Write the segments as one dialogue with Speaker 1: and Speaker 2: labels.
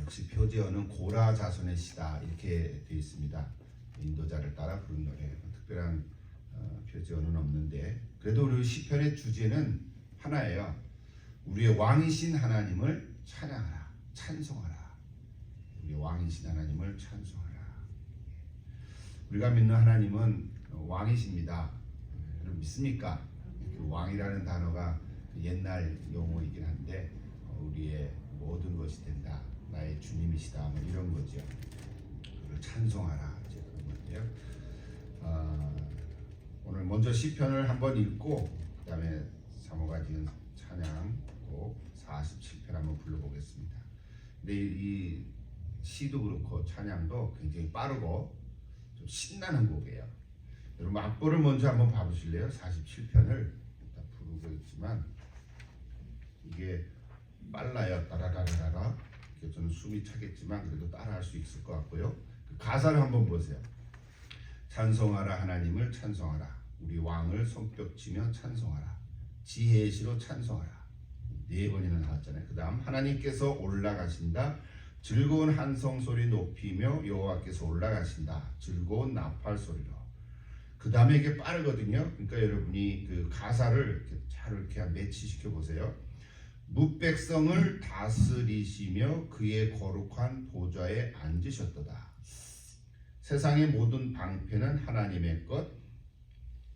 Speaker 1: 역시 표제어는 고라 자손의 시다 이렇게 되어 있습니다. 인도자를 따라 부른 노래 특별한 어, 표제어는 없는데 그래도 우리 시편의 주제는 하나예요. 우리의 왕이신 하나님을 찬양하라, 찬송하라. 우리 왕이신 하나님을 찬송하라. 우리가 믿는 하나님은 왕이십니다. 여러분 믿습니까? 그 왕이라는 단어가 그 옛날 용어이긴 한데 어, 우리의 모든 것이 된다. 나의 주님이시다. 뭐 이런 거죠. 그를 찬송하라. 이제 그런 건데요. 아, 오늘 먼저 시편을 한번 읽고 그다음에 사모가 지은 찬양 곡 47편 한번 불러보겠습니다. 근데 이, 이 시도 그렇고 찬양도 굉장히 빠르고 좀 신나는 곡이에요. 여러분 악보를 먼저 한번 봐보실래요? 47편을 일단 부르고 있지만 이게 빨라요. 따라라라라. 저는 숨이 차겠지만 그래도 따라할 수 있을 것 같고요. 그 가사를 한번 보세요. 찬송하라 하나님을 찬송하라. 우리 왕을 손뼉치며 찬송하라. 지혜의 시로 찬송하라. 네 번이나 나왔잖아요. 그 다음 하나님께서 올라가신다. 즐거운 한성 소리 높이며 여호와께서 올라가신다. 즐거운 나팔 소리로. 그 다음에 이게 빠르거든요. 그러니까 여러분이 그 가사를 이렇게 잘 이렇게 매치시켜 보세요. 뭇백성을 다스리시며 그의 거룩한 보좌에 앉으셨도다. 세상의 모든 방패는 하나님의 것.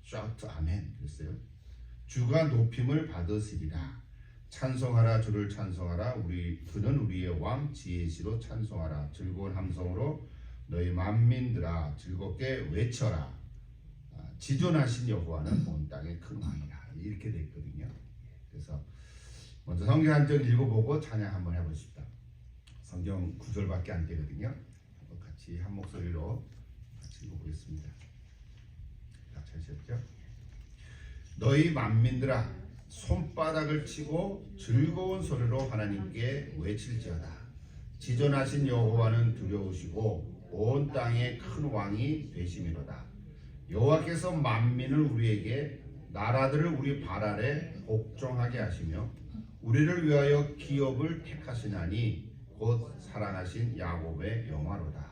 Speaker 1: 샤우트 아멘. 그랬어요. 주가 높임을 받으시리라. 찬송하라 주를 찬송하라 우리 그는 우리의 왕 지혜시로 찬송하라 즐거운 함성으로 너희 만민들아 즐겁게 외쳐라 아, 지존하신 여호와는 온 땅의 큰 왕이라 이렇게 돼 있거든요. 그래서 먼저 성경 한 절 읽어보고 찬양 한번 해보십시다. 성경 9절밖에 안 되거든요. 한번 같이 한 목소리로 같이 읽어보겠습니다. 다 찾으셨죠? 너희 만민들아 손바닥을 치고 즐거운 소리로 하나님께 외칠지어다. 지존하신 여호와는 두려우시고 온 땅의 큰 왕이 되심이로다. 여호와께서 만민을 우리에게 나라들을 우리 발 아래 복종하게 하시며 우리를 위하여 기업을 택하시나니 곧 사랑하신 야곱의 영화로다.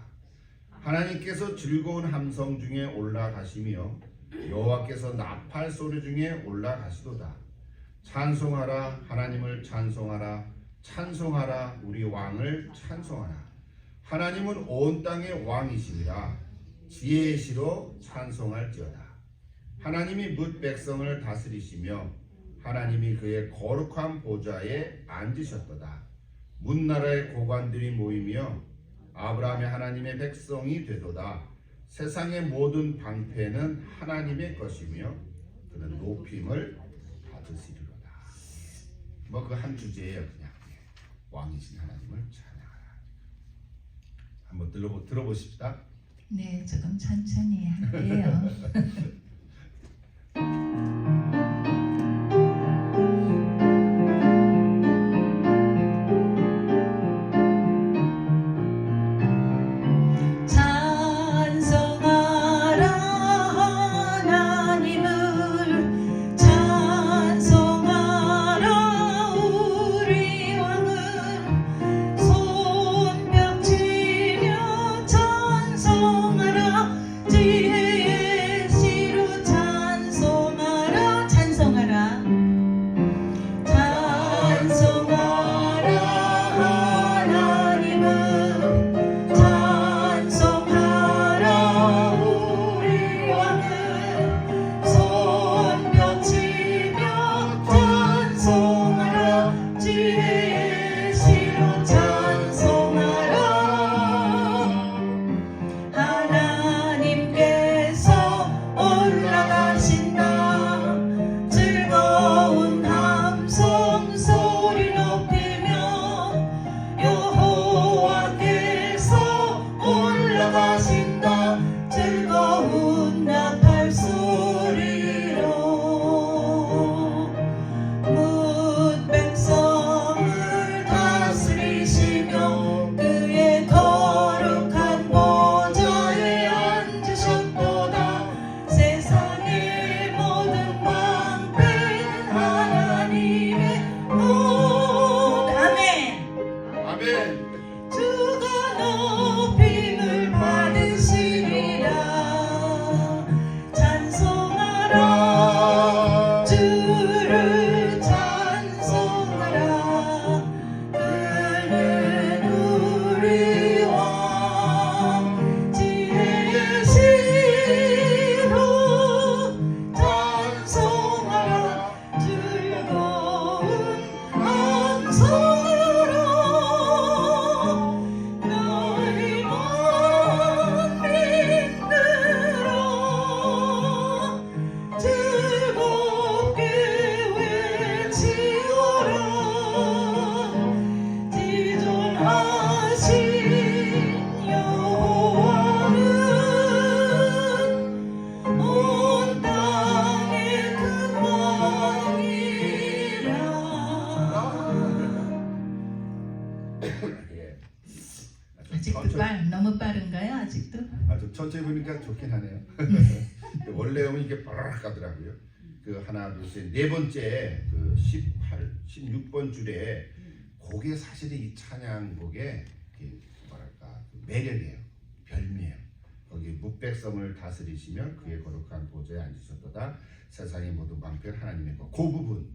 Speaker 1: 하나님께서 즐거운 함성 중에 올라가시며 여호와께서 나팔 소리 중에 올라가시도다. 찬송하라 하나님을 찬송하라 찬송하라 우리 왕을 찬송하라 하나님은 온 땅의 왕이시니라 지혜의 시로 찬송할지어다 하나님이 뭇 백성을 다스리시며 하나님이 그의 거룩한 보좌에 앉으셨도다. 문나라의 고관들이 모이며 아브라함의 하나님의 백성이 되도다. 세상의 모든 방패는 하나님의 것이며 그는 높임을 받으시리로다. 뭐 그 한 주제예요 그냥. 왕이신 하나님을 찬양하라. 한번 들어보, 들어보십시다.
Speaker 2: 네, 조금 천천히 할게요.
Speaker 1: 줄에 그게 사실은 이 찬양곡의 그 뭐랄까 그 매력이에요. 별미예요. 거기 묵백성을 다스리시며 그의 거룩한 보좌에 앉으셨도다. 세상의 모든 방편 하나님의 것. 그 부분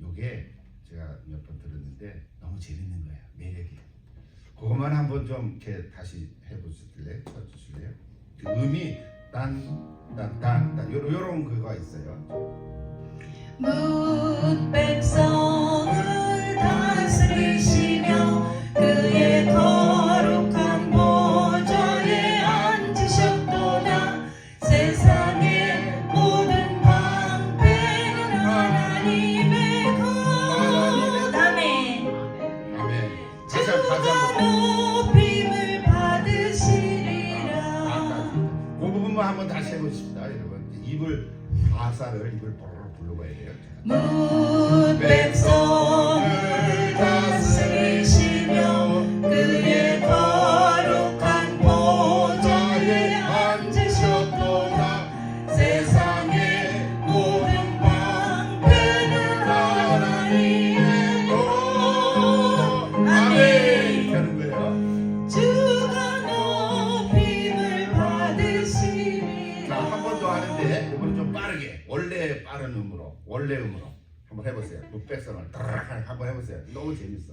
Speaker 1: 요게 제가 몇 번 들었는데 너무 재밌는 거예요. 매력이에요. 그것만 한번 좀 이렇게 다시 해보실래요? 쳐주실래요? 그 음이 딴딴딴딴 요런 그거 있어요.
Speaker 2: 묵백성을
Speaker 1: 가사를 입을 보르르 불러봐야 돼요. 해보세요. 너무 재밌어.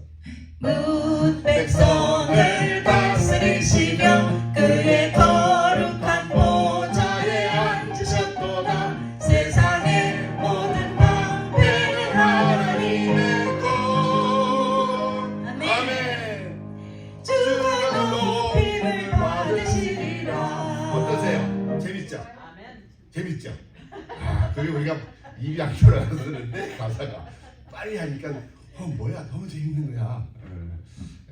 Speaker 2: 묵백성을 다스리시며 그의 거룩한 보좌에 앉으셨도다 세상의 모든 방패는 하나님의
Speaker 1: 것.
Speaker 2: 아멘. 주가 높임을 받으시리라
Speaker 1: 어떠세요? 재밌죠? 재밌죠? 아, 그게 우리가 입이 안 돌아가서 그런데 가사가 빨리 하니까 어 뭐야 너무 재밌는 거야. 어,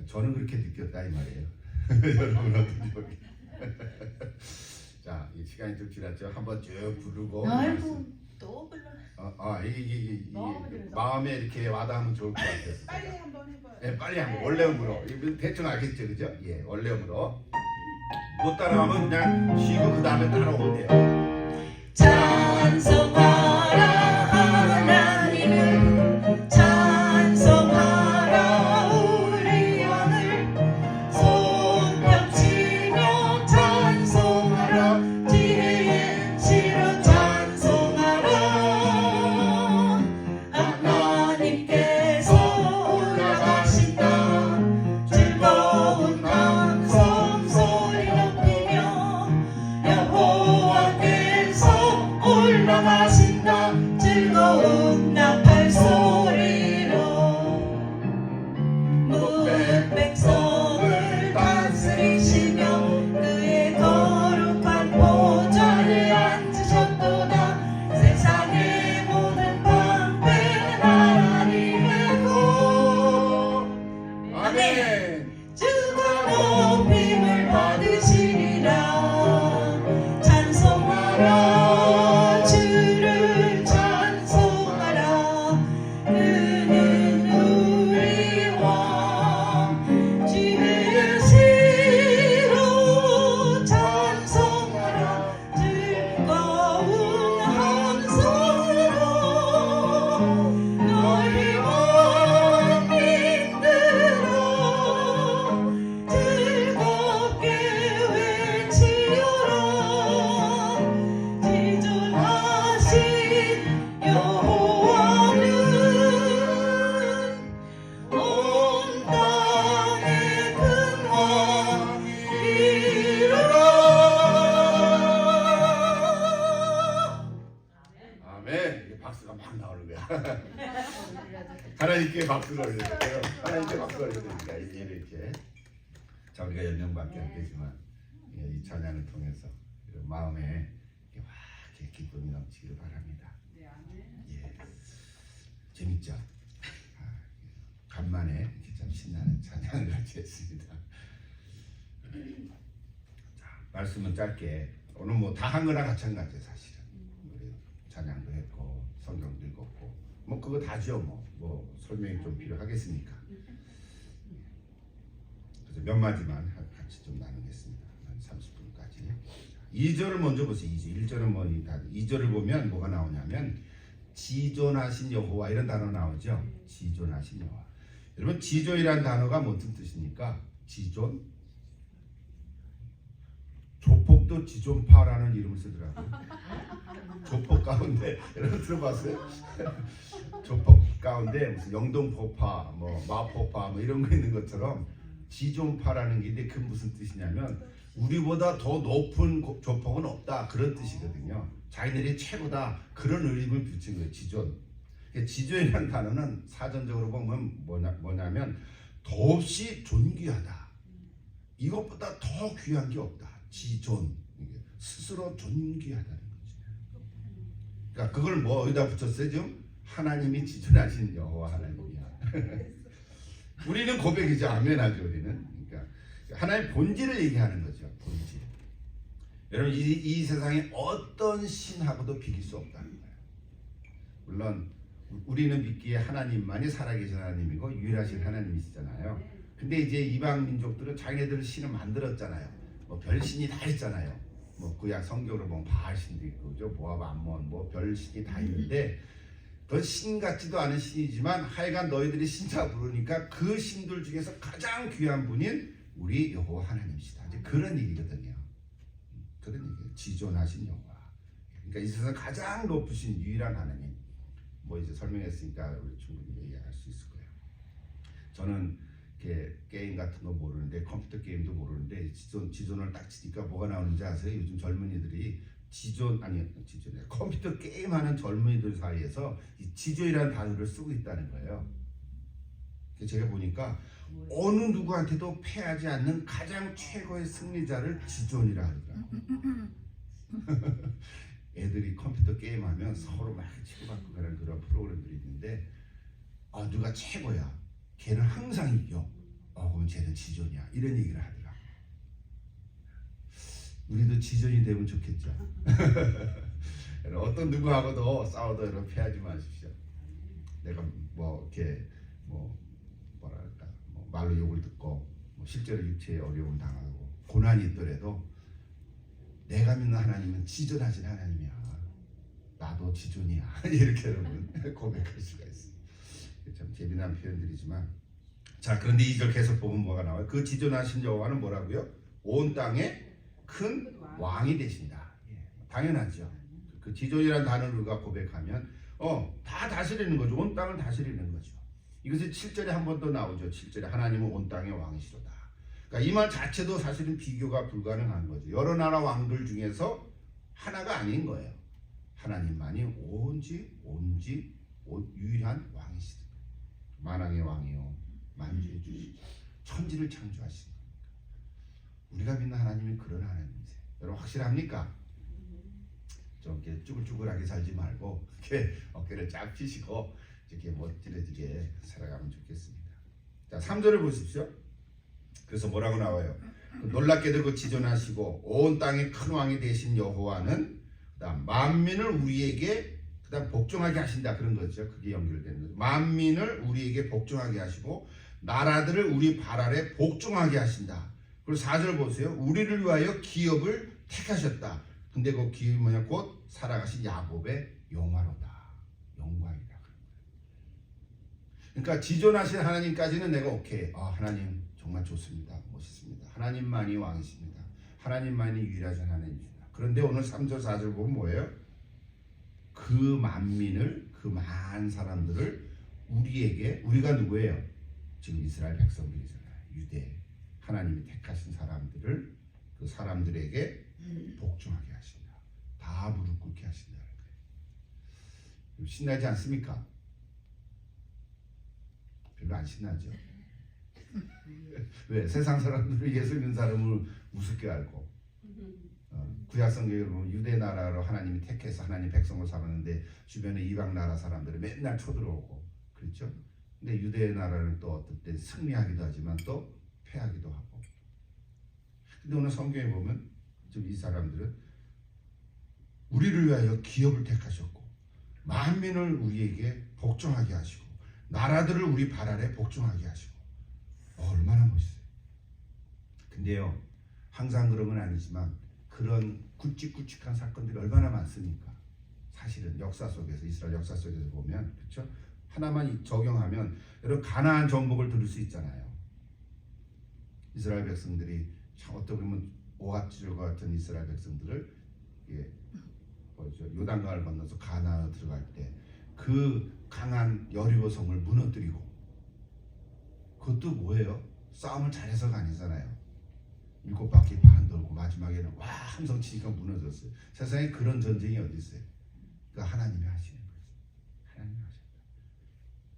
Speaker 1: 저는 그렇게 느꼈다 이 말이에요. 여러분 어떤지 자, 이 시간이 좀 지났죠. 한번 쭉 부르고
Speaker 2: 아이고 또 불러
Speaker 1: 어, 어, 이, 이, 이, 이,
Speaker 3: 너무 재밌어.
Speaker 1: 마음에 이렇게 와닿으면 좋을 것 같아요.
Speaker 3: 빨리 한번 해봐요.
Speaker 1: 예, 빨리 한번 원래음으로 이거 대충 알겠죠, 그죠? 예, 원래음으로 못 따라하면 그냥 쉬고 그 다음에 따라오면 돼요.
Speaker 2: 찬송하 높
Speaker 1: 통해서 마음에 이렇게 와 이렇게 기쁨이 넘치기를 바랍니다. 예, 재밌죠? 아, 간만에 이렇게 참 신나는 찬양을 같이 했습니다. 자, 말씀은 짧게 오늘 뭐 다 한 거나 마찬가지예요 사실은. 우리 찬양도 했고 성경도 읽었고 뭐 그거 다죠 뭐. 뭐 설명이 좀 필요하겠습니까? 그래서 몇 마디만 하- 같이 좀 나누겠습니다. 한 30분까지. 2절을 먼저 보세요. 2절. 1절은 뭐 2절을 보면 뭐가 나오냐면 지존하신 여호와 이런 단어 나오죠. 지존하신 여호와. 여러분 지존이란 단어가 무슨 뜻입니까? 지존 조폭도 지존파라는 이름을 쓰더라고요. 조폭 가운데 여러분 들어봤어요? 조폭 가운데 무슨 영동포파, 뭐 마포파 뭐 이런 거 있는 것처럼 지존파라는 게 있는데 그 무슨 뜻이냐면 우리보다 더 높은 고- 조폭은 없다 그런 뜻이거든요. 자기들이 최고다 그런 의미를 붙인 거예요. 지존. 그러니까 지존이라는 단어는 사전적으로 보면 뭐냐, 뭐냐면 더없이 존귀하다. 이것보다 더 귀한 게 없다. 지존. 스스로 존귀하다는 거죠. 그러니까 그걸 뭐 어디다 붙였어요? 지금 하나님이 지존하신 여호와 하나님이야. 우리는 고백이죠. 아멘하죠. 우리는. 하나님 본질을 얘기하는 거죠. 본질. 여러분 이, 이 세상에 어떤 신하고도 비길 수 없다는 거예요. 물론 우리는 믿기에 하나님만이 살아계신 하나님이고 유일하신 하나님이시잖아요. 근데 이제 이방 민족들은 자기네들 신을 만들었잖아요. 뭐 별신이 다 있잖아요. 뭐 구약 성경으로 보면 바알신도 있고, 저 모압 암몬 뭐 별신이 다 있는데 그건 신 같지도 않은 신이지만 하여간 너희들이 신자 부르니까 그 신들 중에서 가장 귀한 분인 우리 여호와 하나님이시다. 이제 그런 얘기거든요. 그런 얘기예요. 지존하신 여호와. 그러니까 이 세상 가장 높으신 유일한 하나님. 뭐 이제 설명했으니까 우리 충분히 얘기할 수 있을 거예요. 저는 이렇게 게임 같은 거 모르는데 컴퓨터 게임도 모르는데 지존 지존을 딱 치니까 뭐가 나오는지 아세요? 요즘 젊은이들이 지존 아니 지존이 컴퓨터 게임하는 젊은이들 사이에서 이 지존이라는 단어를 쓰고 있다는 거예요. 제가 보니까 어느 누구한테도 패하지 않는 가장 최고의 승리자를 지존이라 하더라고요. 애들이 컴퓨터 게임하면 서로 막 치고받고 그런 그런 프로그램들이 있는데 아 누가 최고야? 걔는 항상 이겨. 어 그럼 쟤는 지존이야. 이런 얘기를 하더라. 우리도 지존이 되면 좋겠죠. 어떤 누구하고도 싸워도 여러분 패하지 마십시오. 내가 뭐 이렇게 뭐 말로 욕을 듣고 뭐 실제로 육체에 어려움을 당하고 고난이 있더라도 내가 믿는 하나님은 지존하신 하나님이야. 나도 지존이야. 이렇게 여러분 고백할 수가 있어요. 참 재미난 표현들이지만 자 그런데 이절 계속 보면 뭐가 나와요? 그 지존하신 여호와는 뭐라고요? 온 땅에 큰 왕이 되신다. 예, 당연하죠. 그 지존이라는 단어를 우리가 고백하면 어 다 다스리는 거죠. 온 땅을 다스리는 거죠. 이것이 7절에 한 번 더 나오죠. 7절에 하나님은 온 땅의 왕이시로다. 그러니까 이 말 자체도 사실은 비교가 불가능한 거죠. 여러 나라 왕들 중에서 하나가 아닌 거예요. 하나님만이 온지 온지 온- 유일한 왕이시다. 만왕의 왕이요 만주의 주시죠. 천지를 창조하신 겁니다. 우리가 믿는 하나님이 그런 하나님이세요. 여러분 확실합니까? 좀 이렇게 쭈글쭈글하게 살지 말고 이렇게 어깨를 쫙 펴시고 이렇게 멋지게 살아가면 좋겠습니다. 자, 3절을 보십시오. 그래서 뭐라고 나와요? 그 놀랍게도 그 지존하시고 온 땅의 큰 왕이 되신 여호와는 그다음 만민을 우리에게 그다음 복종하게 하신다 그런 거죠. 그게 연결되는 거죠. 만민을 우리에게 복종하게 하시고 나라들을 우리 발 아래 복종하게 하신다. 그리고 4절 보세요. 우리를 위하여 기업을 택하셨다. 근데 그 기업이 뭐냐? 곧 살아가신 야곱의 영화로다. 그런 거예요. 그러니까 지존하신 하나님까지는 내가 오케이. 아 하나님 정말 좋습니다. 멋있습니다. 하나님만이 왕이십니다. 하나님만이 유일하신 하나님이십니다. 그런데 오늘 3절 4절 보면 뭐예요? 그 만민을 그 많은 사람들을 우리에게 우리가 누구예요? 지금 이스라엘 백성들이잖아요. 유대 하나님이 택하신 사람들을 그 사람들에게 복종하게 하신다. 다 무릎 꿇게 하신다는 거예요. 신나지 않습니까? 안 신나죠. 왜 세상 사람들은 예수 믿는 사람을 우습게 알고 어, 구약 성경에 보면 유대 나라로 하나님이 택해서 하나님 백성을 삼았는데 주변에 이방 나라 사람들이 맨날 쳐들어오고 그렇죠. 근데 유대 나라는 또 어떨 때 승리하기도 하지만 또 패하기도 하고. 근데 오늘 성경에 보면 지금 이 사람들은 우리를 위하여 기업을 택하셨고 만민을 우리에게 복종하게 하시고 나라들을 우리 발 아래 복종하게 하시고 어, 얼마나 멋있어요. 근데요 항상 그런 건 아니지만 그런 굵직굵직한 사건들이 얼마나 많습니까? 사실은 역사 속에서 이스라엘 역사 속에서 보면 그렇죠? 하나만 적용하면 여러분 가나안 정복을 들을 수 있잖아요. 이스라엘 백성들이 참 어떻게 보면 오합지졸과 같은 이스라엘 백성들을 예, 뭐죠 요단강을 건너서 가나안 들어갈 때 그 강한 여리고성을 무너뜨리고 그것도 뭐예요? 싸움을 잘해서가 아니잖아요. 일곱 바퀴 반 돌고 마지막에는 와 함성 치니까 무너졌어요. 세상에 그런 전쟁이 어디 있어요? 그 하나님이 하시는 거죠. 하나님이 하셨다.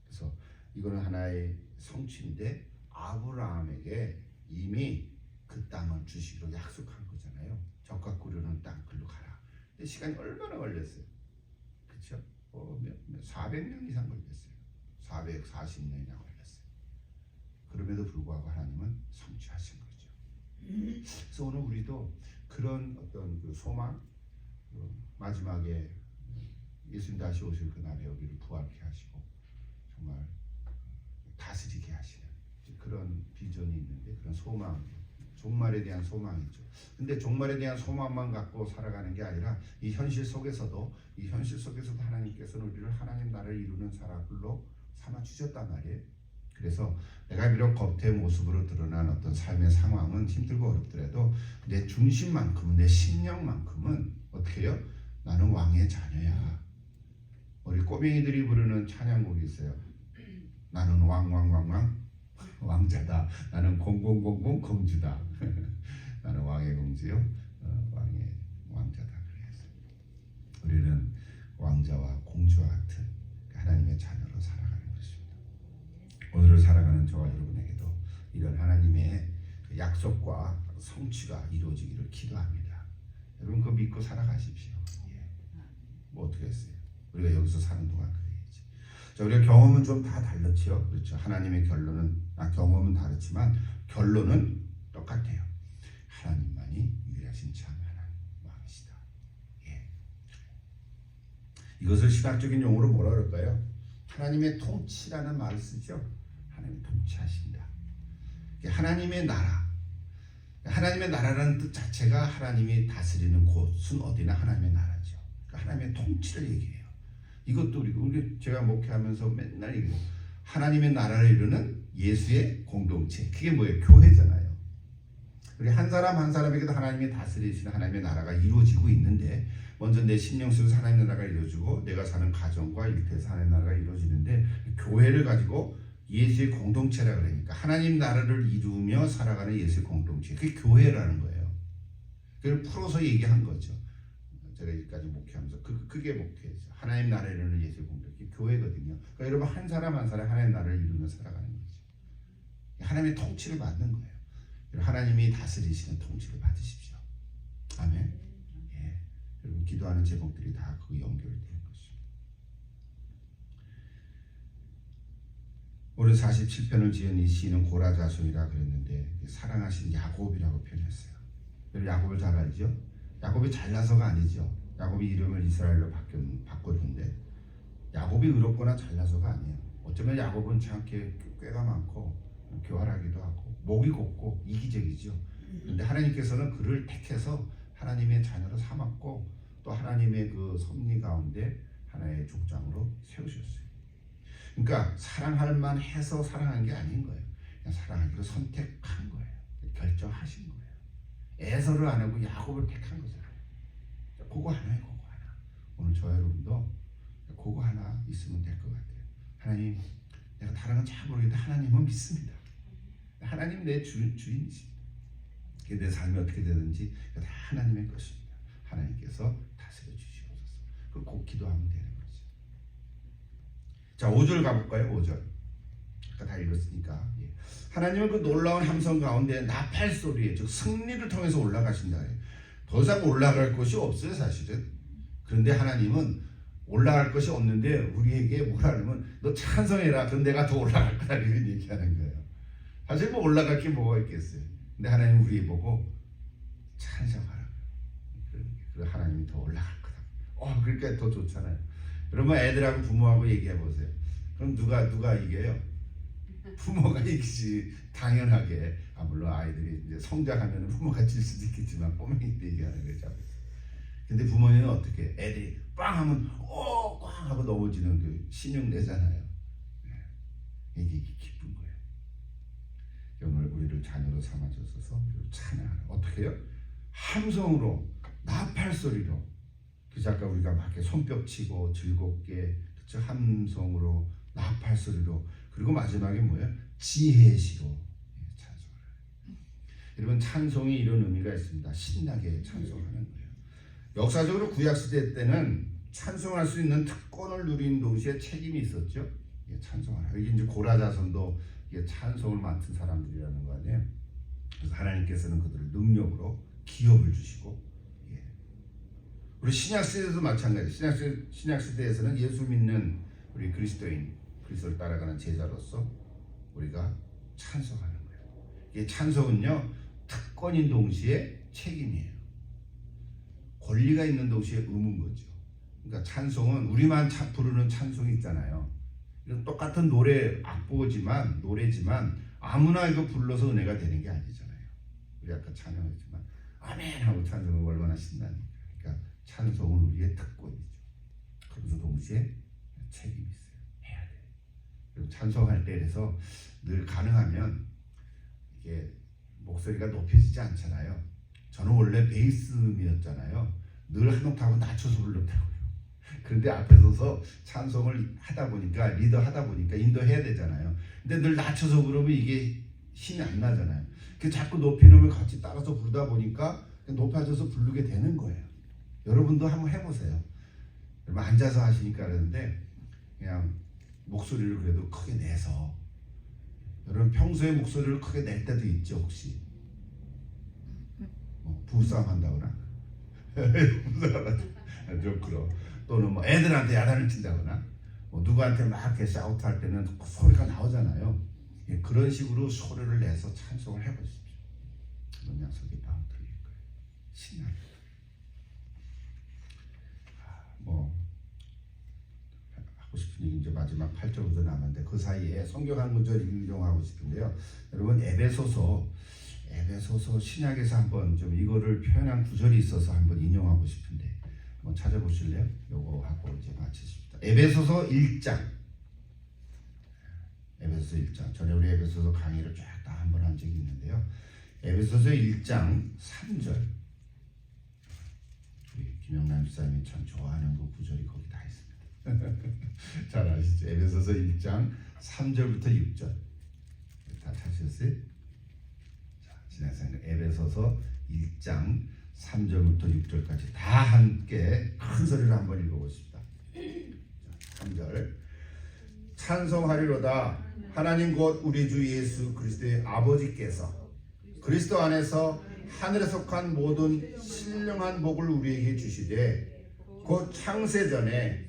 Speaker 1: 그래서 이거는 하나의 성취인데 아브라함에게 이미 그 땅을 주시기로 약속한 거잖아요. 적과 꾸려는 땅 글로 가라. 근데 시간이 얼마나 걸렸어요? 그렇죠? 어, 몇, 몇 400년 이상 걸렸어요. 440년이나 걸렸어요. 그럼에도 불구하고 하나님은 성취하신 거죠. 그래서 오늘 우리도 그런 어떤 그 소망, 그 마지막에 예수님 다시 오실 그날에 우리를 부활케 하시고 정말 다스리게 하시는 그런 비전이 있는데 그런 소망, 종말에 대한 소망이죠. 근데 종말에 대한 소망만 갖고 살아가는 게 아니라 이 현실 속에서도 이 현실 속에서도 하나님께서는 우리를 하나님 나라를 이루는 사람들로 삼아 주셨단 말이에요. 그래서 내가 비록 겉의 모습으로 드러난 어떤 삶의 상황은 힘들고 어렵더라도 내 중심만큼은 내 심령만큼은 어떻게 해요? 나는 왕의 자녀야. 우리 꼬맹이들이 부르는 찬양곡이 있어요. 나는 왕 왕 왕 왕 왕자다. 나는 공공공공 공주다. 나는 왕의 공주요. 어, 왕의 왕자다. 그래서 우리는 왕자와 공주와 같은 하나님의 자녀로 살아가는 것입니다. 오늘을 살아가는 저와 여러분에게도 이런 하나님의 그 약속과 성취가 이루어지기를 기도합니다. 여러분 그 믿고 살아가십시오. 예. 뭐 어떻게 했어요? 우리가 여기서 사는 동안. 자, 우리가 경험은 좀 다 달랐죠. 그렇죠. 하나님의 결론은 아, 경험은 다르지만 결론은 똑같아요. 하나님만이 유일하신 참 하나님 왕이시다. 예. 이것을 신학적인 용어로 뭐라 그럴까요? 하나님의 통치라는 말을 쓰죠. 하나님이 통치하신다. 하나님의 나라. 하나님의 나라라는 뜻 자체가 하나님이 다스리는 곳은 어디나 하나님의 나라죠. 그러니까 하나님의 통치를 얘기해요. 이것도 우리 우리 제가 목회하면서 맨날 얘기해요. 하나님의 나라를 이루는 예수의 공동체. 그게 뭐예요? 교회잖아요. 우리 한 사람 한 사람에게도 하나님이 다스리시는 하나님의 나라가 이루어지고 있는데 먼저 내 심령 속에서 하나님의 나라가 이루어지고 내가 사는 가정과 일터에서 하나님의 나라가 이루어지는데 교회를 가지고 예수의 공동체라 그러니까 하나님 나라를 이루며 살아가는 예수의 공동체 그게 교회라는 거예요. 그걸 풀어서 얘기한 거죠. 제가 여기까지 목회하면서 그, 그게 목회죠. 하나님 나라를 예수의 공동체 교회거든요. 그러니까 여러분 한 사람 한 사람 하나님 나라를 이루며 살아가는 거죠. 하나님의 통치를 받는 거예요. 하나님이 다스리시는 통치를 받으십시오. 아멘. 예. 여러분 기도하는 제목들이 다 그 연결된 것입니다. 올해 47편을 지은 이 시인은 고라 자손이라 그랬는데 사랑하신 야곱이라고 표현했어요. 야곱을 잘 알죠? 야곱이 잘나서가 아니죠. 야곱이 이름을 이스라엘로 바꿨는데 야곱이 의롭거나 잘나서가 아니에요. 어쩌면 야곱은 참 꽤, 꾀가 많고 교활하기도 하고 목이 곱고 이기적이죠. 그런데 하나님께서는 그를 택해서 하나님의 자녀로 삼았고 또 하나님의 그 섭리 가운데 하나의 족장으로 세우셨어요. 그러니까 사랑할 만해서 사랑한 게 아닌 거예요. 그냥 사랑하기로 선택한 거예요. 결정하신 거예요. 에서를 안 하고 야곱을 택한 거잖아요. 그거 하나에 그거 하나. 오늘 저 여러분도 그거 하나 있으면 될 것 같아요. 하나님, 내가 다른 건 잘 모르겠는데 하나님은 믿습니다. 하나님 내 주, 주인이십니다. 내 삶이 어떻게 되든지 다 하나님의 것입니다. 하나님께서 다스려 주시옵소서. 그꼭 기도하면 되는 거죠. 자, 5절 가볼까요? 5절. 아까 다 읽었으니까 예. 하나님은 그 놀라운 함성 가운데 나팔 소리에 즉 승리를 통해서 올라가신다. 더 이상 올라갈 것이 없어요 사실은. 그런데 하나님은 올라갈 것이 없는데 우리에게 뭐라 하면 너 찬성해라. 그럼 내가 더 올라갈 거다 이런 얘기하는 거예요. 사실 뭐 올라갈 게 뭐가 있겠어요. 근데 하나님 우리 보고 찬성하라. 그- 그 하나님이 더 올라갈 거다. 어 그러니까 더 좋잖아요. 여러분 애들하고 부모하고 얘기해 보세요. 그럼 누가 누가 이겨요? 부모가 이기지 당연하게 아 물론 아이들이 이제 성장하면 부모가 질 수도 있겠지만 꼬맹이 때 얘기하는 거죠. 근데 부모님은 어떻게 애들이 빵 하면 어꽝 하고 넘어지는 그 신용 내잖아요. 네. 이게 기쁜 거예요. 오늘 우리를 자녀로 삼아주셔서 우리를 찬양하라. 어떻게 해요? 함성으로 나팔 소리로 그래서 아까 우리가 막 이렇게 손뼉 치고 즐겁게 그쵸? 함성으로 나팔 소리로 그리고 마지막에 뭐예요? 지혜의 시로 예, 찬송하라. 여러분 찬송이 이런 의미가 있습니다. 신나게 찬송하는 거예요. 역사적으로 구약 시대 때는 찬송할 수 있는 특권을 누린 동시에 책임이 있었죠. 예, 찬송하라. 여기 이제 고라자손도 이게 찬송을 맡은 사람들이라는 거 아니에요. 그래서 하나님께서는 그들을 능력으로 기업을 주시고 예. 우리 신약 시대도 마찬가지. 신약 시대, 신약 시대에서는 예수 믿는 우리 그리스도인 그리스도를 따라가는 제자로서 우리가 찬송하는 거예요. 이게 찬송은요 특권인 동시에 책임이에요. 권리가 있는 동시에 의무인 거죠. 그러니까 찬송은 우리만 차, 부르는 찬송이 있잖아요. 이건 똑같은 노래 악보지만 노래지만 아무나 이거 불러서 은혜가 되는 게 아니잖아요. 우리 아까 찬양했지만 아멘 하고 찬송은 얼마나 신나니까. 그러니까 찬송은 우리의 특권이죠. 그러면서 동시에 책임이 있어요. 찬송할 때 그래서 늘 가능하면 이게 목소리가 높여지지 않잖아요. 저는 원래 베이스미였잖아요. 늘 한 옥타브 낮춰서 불렀다고요. 그런데 앞에 서서 찬송을 하다 보니까 리더 하다 보니까 인도해야 되잖아요. 근데 늘 낮춰서 부르면 이게 힘이 안 나잖아요. 그 자꾸 높이 놓으면 같이 따라서 부르다 보니까 높아져서 부르게 되는 거예요. 여러분도 한번 해보세요. 앉아서 하시니까 그러는데 그냥 목소리를 그래도 크게 내서 여러분 평소에 목소리를 크게 낼 때도 있죠 혹시? 뭐 부부싸움 한다거나? 좀 그러 또는 뭐 애들한테 야단을 친다거나? 뭐 누구한테 막 이렇게 샤우트 할 때는 소리가 나오잖아요. 예, 그런 식으로 소리를 내서 찬송을 해보십시오. 그런 약속이 마음 들릴 거예요. 신나게. 아, 뭐 하고 싶은 얘기 이제 마지막 8절부터 남았는데 그 사이에 성경 한 구절 인용하고 싶은데요. 여러분 에베소서 에베소서 신약에서 한번 좀 이거를 표현한 구절이 있어서 한번 인용하고 싶은데 한번 찾아보실래요? 요거 하고 이제 마치십니다. 에베소서 1장 에베소서 1장 전에 우리 에베소서 강의를 쫙 다 한번 한 적이 있는데요. 에베소서 1장 3절 우리 김영남 집사님이 참 좋아하는 그 구절이 거기 다 있습니다. 잘 아시죠? 에베소서 1장 3절부터 6절 다 찾으셨어요? 자, 지나서 에베소서 1장 3절부터 6절까지 다 함께 큰 소리로 한번 읽어보십니다. 자, 3절 찬송하리로다 하나님 곧 우리 주 예수 그리스도의 아버지께서 그리스도 안에서 하늘에 속한 모든 신령한 복을 우리에게 주시되 곧 창세 전에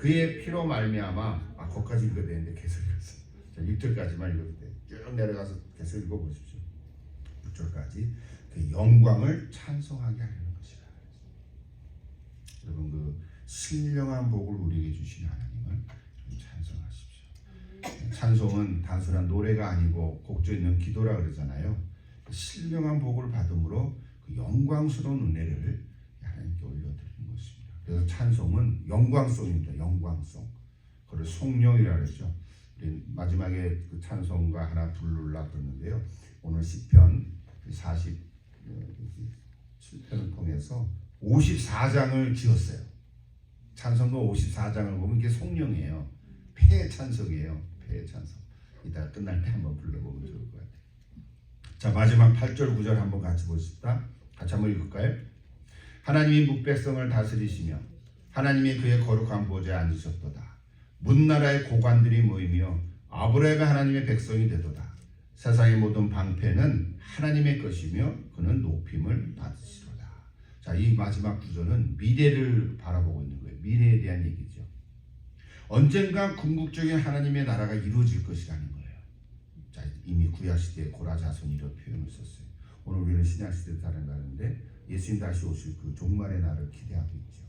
Speaker 1: 그의 피로 말미암아 아 거기까지 읽어야 되는데 계속 읽었어. 자 6절까지만 읽어도 돼. 쭉 내려가서 계속 읽어보십시오. 6절까지 그 영광을 찬송하게 하려는 것이라. 여러분 그 신령한 복을 우리에게 주신 하나님을 좀 찬송하십시오. 찬송은 단순한 노래가 아니고 곡조 있는 기도라 그러잖아요. 그 신령한 복을 받음으로 그 영광스러운 은혜를 하나님께 올려드리는 것입니다. 그래서 찬송은 영광송입니다. 영광송. 그걸 송영이라 그러죠. 우리 마지막에 그 찬송가 하나 부르려 그러는데요. 오늘 시편 47편을 통해서 54장을 지었어요. 찬송가 54장을 보면 이게 송령이에요. 폐 찬송이에요. 폐 찬송. 이따 끝날 때 한번 불러보면 좋을 것 같아요. 자 마지막 8절 9절 한번 같이 보십시다. 같이 한번 읽을까요? 하나님이 묵백성을 다스리시며 하나님이 그의 거룩한 보좌에 앉으셨도다. 문나라의 고관들이 모이며 아브라함의 하나님의 백성이 되도다. 세상의 모든 방패는 하나님의 것이며 그는 높임을 받으시로다. 자, 이 마지막 구절은 미래를 바라보고 있는 거예요. 미래에 대한 얘기죠. 언젠가 궁극적인 하나님의 나라가 이루어질 것이라는 거예요. 자, 이미 구약 시대에 고라 자손이 이런 표현을 썼어요. 오늘 우리는 신약 시대 살아가는데 예수님 다시 오실 그 종말의 날을 기대하고 있죠.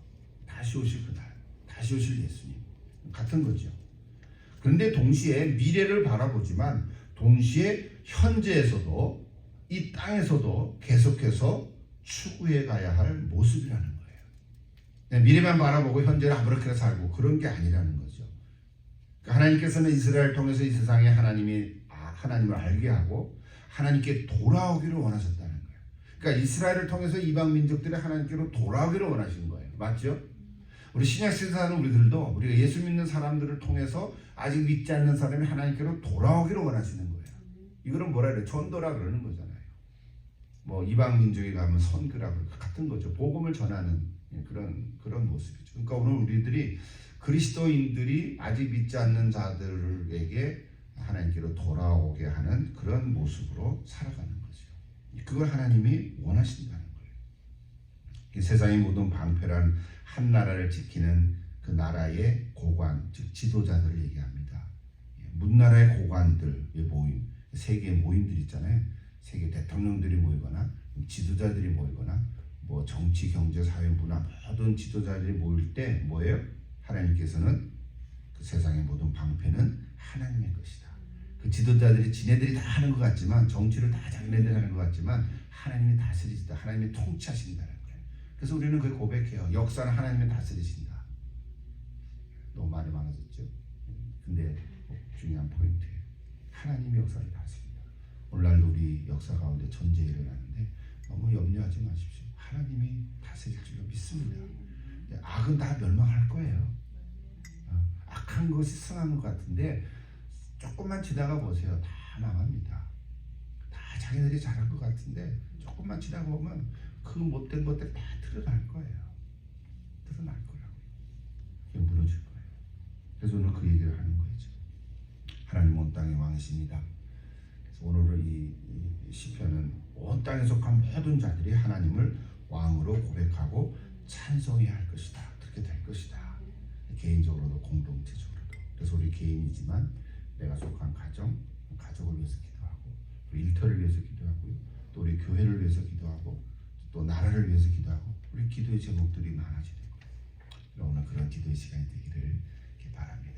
Speaker 1: 다시 오실 그 날, 다시 오실 예수님 같은 거죠. 그런데 동시에 미래를 바라보지만 동시에 현재에서도 이 땅에서도 계속해서 추구해 가야 할 모습이라는 거예요. 그냥 미래만 바라보고 현재를 아무렇게나 살고 그런 게 아니라는 거죠. 그러니까 하나님께서는 이스라엘 통해서 이 세상에 하나님이 아, 하나님을 알게 하고 하나님께 돌아오기를 원하셨다는 거예요. 그러니까 이스라엘을 통해서 이방 민족들이 하나님께로 돌아오기를 원하신 거예요. 맞죠? 우리 신약 시대 사는 우리들도 우리가 예수 믿는 사람들을 통해서 아직 믿지 않는 사람이 하나님께로 돌아오기를 원하시는 거예요. 이거는 뭐라 그래? 전도라 그러는 거잖아요. 뭐 이방 민족에 가면 선교라 그러고 같은 거죠. 복음을 전하는 예, 그런 그런 모습이죠. 그러니까 오늘 우리들이 그리스도인들이 아직 믿지 않는 자들에게 하나님께로 돌아오게 하는 그런 모습으로 살아가는 거죠. 그걸 하나님이 원하신다는 거예요. 이 세상의 모든 방패란 한 나라를 지키는 그 나라의 고관, 즉 지도자들을 얘기합니다. 예, 문나라의 고관들의 모임, 세계 모임들 있잖아요. 세계 대통령들이 모이거나 지도자들이 모이거나 뭐 정치, 경제, 사회, 문화 모든 지도자들이 모일 때 뭐예요? 하나님께서는 그 세상의 모든 방패는 하나님의 것이다. 그 지도자들이 지네들이 다 하는 것 같지만 정치를 다 자기네들이 하는 것 같지만 하나님이 다스리시다. 하나님이 통치하신다는 거예요. 그래서 우리는 그 고백해요. 역사는 하나님이 다스리신다. 너무 말이 많아졌죠. 근데 중요한 포인트예요. 하나님이 역사를 다스린다. 오늘날도 우리 역사 가운데 전쟁이 일어나는데 너무 염려하지 마십시오. 하나님이 다스릴 줄 믿습니다. 악은 다 멸망할 거예요. 어, 악한 것이 승한 것 같은데 조금만 지나가 보세요. 다 망합니다. 다 자기들이 잘할 것 같은데 조금만 지나가 보면 그 못된 것들 다 드러날 거예요. 드러날 거라고. 이게 무너질 거예요. 그래서 오늘 그 얘기를 하는 거죠. 하나님 온 땅의 왕이십니다. 그래서 오늘은 이, 이 시편은 온 땅에 속한 모든 자들이 하나님을 왕으로 고백하고 찬송해야 할 것이다. 그렇게 될 것이다. 개인적으로도 공동체적으로도. 그래서 우리 개인이지만 내가 속한 가정, 가족을 위해서 기도하고 일터를 위해서 기도하고요. 또 우리 교회를 위해서 기도하고 또 나라를 위해서 기도하고 우리 기도의 제목들이 많아지는. 오늘 그런 기도의 시간이 되기를 바랍니다.